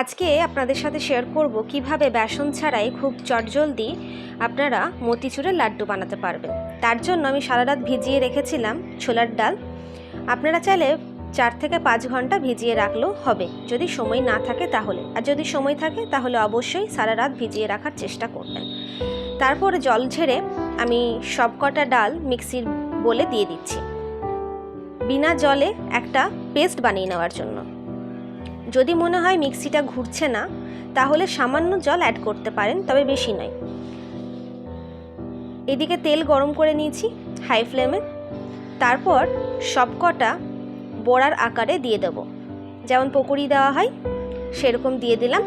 আজকে আপনাদের সাথে শেয়ার করব কীভাবে বেসন ছাড়াই খুব চটজলদি আপনারা মতিচুরের লাড্ডু বানাতে পারবেন। তার জন্য আমি সারা রাত ভিজিয়ে রেখেছিলাম ছোলার ডাল। আপনারা চাইলে চার থেকে পাঁচ ঘণ্টা ভিজিয়ে রাখলেও হবে। যদি সময় না থাকে তাহলে। আর যদি সময় থাকে তাহলে অবশ্যই সারা রাত ভিজিয়ে রাখার চেষ্টা করবেন। তারপর জল ঝেড়ে আমি সবকটা ডাল মিক্সির বলে দিয়ে দিচ্ছি। বিনা জলে একটা পেস্ট বানিয়ে নেওয়ার জন্য। যদি মনে হয় মিক্সিটা ঘুরছে না, তাহলে সামান্য জল অ্যাড করতে পারেন, তবে বেশি নয়। এদিকে তেল গরম করে নিয়েছি হাই ফ্লেমে তারপর সবকটা বড়ার আকারে দিয়ে দেবো। যেমন পকোড়ি দেওয়া হয়, সেরকম দিয়ে দিলাম।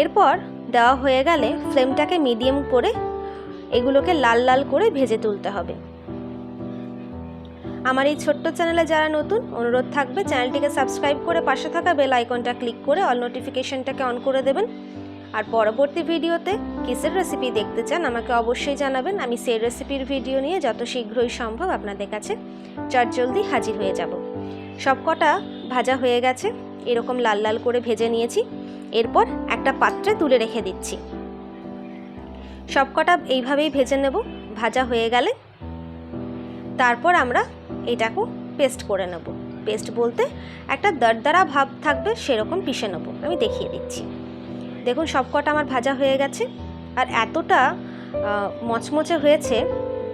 এরপর দেওয়া হয়ে গেলে ফ্লেমটাকে মিডিয়াম করে এগুলোকে লাল লাল করে ভেজে তুলতে হবে। আমার এই ছোট্ট চ্যানেলে যারা নতুন, অনুরোধ থাকবে চ্যানেলটিকে সাবস্ক্রাইব করে পাশে থাকা বেল আইকনটা ক্লিক করে অল নোটিফিকেশনটাকে অন করে দেবেন। আর পরবর্তী ভিডিওতে কিসের রেসিপি দেখতে চান আমাকে অবশ্যই জানাবেন। আমি সেই রেসিপির ভিডিও নিয়ে যত শীঘ্রই সম্ভব আপনাদের কাছে চটজলদি হাজির হয়ে যাব। সবকটা ভাজা হয়ে গেছে। এরকম লাল লাল করে ভেজে নিয়েছি। এরপর একটা পাত্রে তুলে রেখে দিচ্ছি। সবকটা এইভাবেই ভেজে নেব। ভাজা হয়ে গেলে তারপর আমরা এটাকে পেস্ট করে নেব। পেস্ট বলতে একটা দরদরা ভাব থাকবে সেরকম পিষে নেব। আমি দেখিয়ে দিচ্ছি। দেখুন, সবকটা আমার ভাজা হয়ে গেছে। আর এতটা মচমচে হয়েছে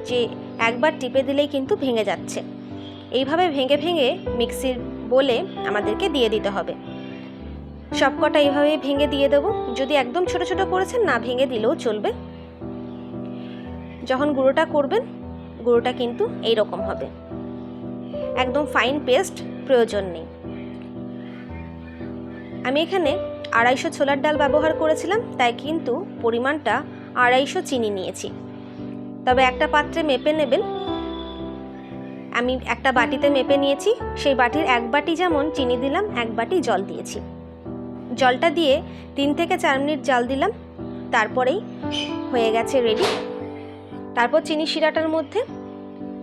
যে একবার টিপে দিলেই কিন্তু ভেঙে যাচ্ছে। এইভাবে ভেঙে ভেঙে মিক্সির বলে আমাদেরকে দিয়ে দিতে হবে। সবকটা এইভাবেই ভেঙে দিয়ে দেবো। যদি একদম ছোট ছোট করেছেন, না ভেঙে দিলেও চলবে। যখন গুঁড়োটা করবেন, গুঁড়োটা কিন্তু এই রকম হবে। একদম ফাইন পেস্ট প্রয়োজন নেই। আমি এখানে আড়াইশো ছোলার ডাল ব্যবহার করেছিলাম, তাই কিন্তু পরিমাণটা আড়াইশো চিনি নিয়েছি। তবে একটা পাত্রে মেপে নেবেন। আমি একটা বাটিতে মেপে নিয়েছি, সেই বাটির এক বাটি যেমন চিনি দিলাম, এক বাটি জল দিয়েছি। জলটা দিয়ে তিন থেকে চার মিনিট জাল দিলাম, তারপরেই হয়ে গেছে রেডি তারপর চিনি শিরাটার মধ্যে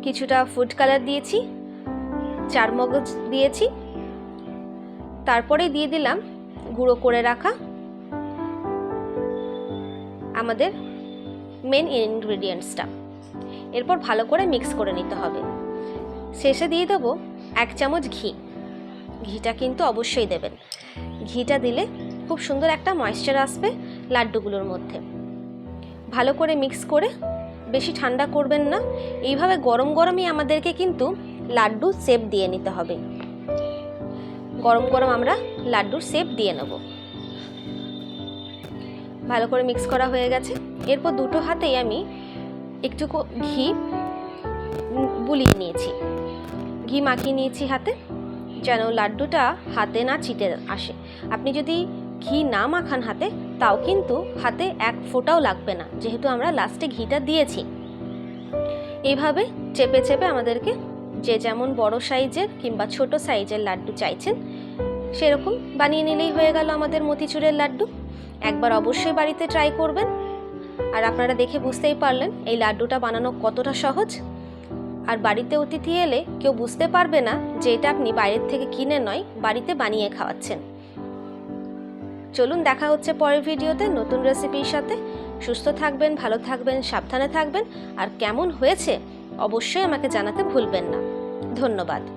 কিছুটা ফুড কালার দিয়েছি। চার মগজ দিয়েছি। তারপরে দিয়ে দিলাম গুঁড়ো করে রাখা আমাদের মেন ইনগ্রিডিয়েন্টসটা এরপর ভালো করে মিক্স করে নিতে হবে। শেষে দিয়ে দেবো এক চামচ ঘি। ঘিটা কিন্তু অবশ্যই দেবেন। ঘিটা দিলে খুব সুন্দর একটা ময়েশ্চার আসবে লাড্ডুগুলোর মধ্যে। ভালো করে মিক্স করে, বেশি ঠান্ডা করবেন না। এইভাবে গরম গরমই আমাদেরকে কিন্তু লাড্ডু শেপ দিয়ে নিতে হবে। গরম গরম আমরা লাড্ডুর শেপ দিয়ে নেব। ভালো করে মিক্স করা হয়ে গেছে। এরপর দুটো হাতেই আমি একটু ঘি বুলিয়ে নিয়েছি। ঘি মাখিয়ে নিয়েছি হাতে, যেন লাড্ডুটা হাতে না চিটে আসে। আপনি যদি ঘি না মাখান হাতে, তাও কিন্তু হাতে এক ফোঁটাও লাগবে না, যেহেতু আমরা লাস্টে ঘিটা দিয়েছি। এইভাবে চেপে চেপে আমাদেরকে যে যেমন বড় সাইজের কিংবা ছোট সাইজের লাড্ডু চাইছেন, সেরকম বানিয়ে নিলেই হয়ে গেল আমাদের মতিচুরের লাড্ডু। একবার অবশ্যই বাড়িতে ট্রাই করবেন। আর আপনারা দেখে বুঝতেই পারলেন এই লাড্ডুটা বানানো কতটা সহজ। আর বাড়িতে অতিথি এলে কেউ বুঝতে পারবে না যে এটা আপনি বাইরের থেকে কিনে নয়, বাড়িতে বানিয়ে খাওয়াচ্ছেন। চলুন দেখা হচ্ছে পরের ভিডিওতে নতুন রেসিপির সাথে। সুস্থ থাকবেন, ভালো থাকবেন, সাবধানে থাকবেন। আর কেমন হয়েছে অবশ্যই আমাকে জানাতে ভুলবেন না। ধন্যবাদ।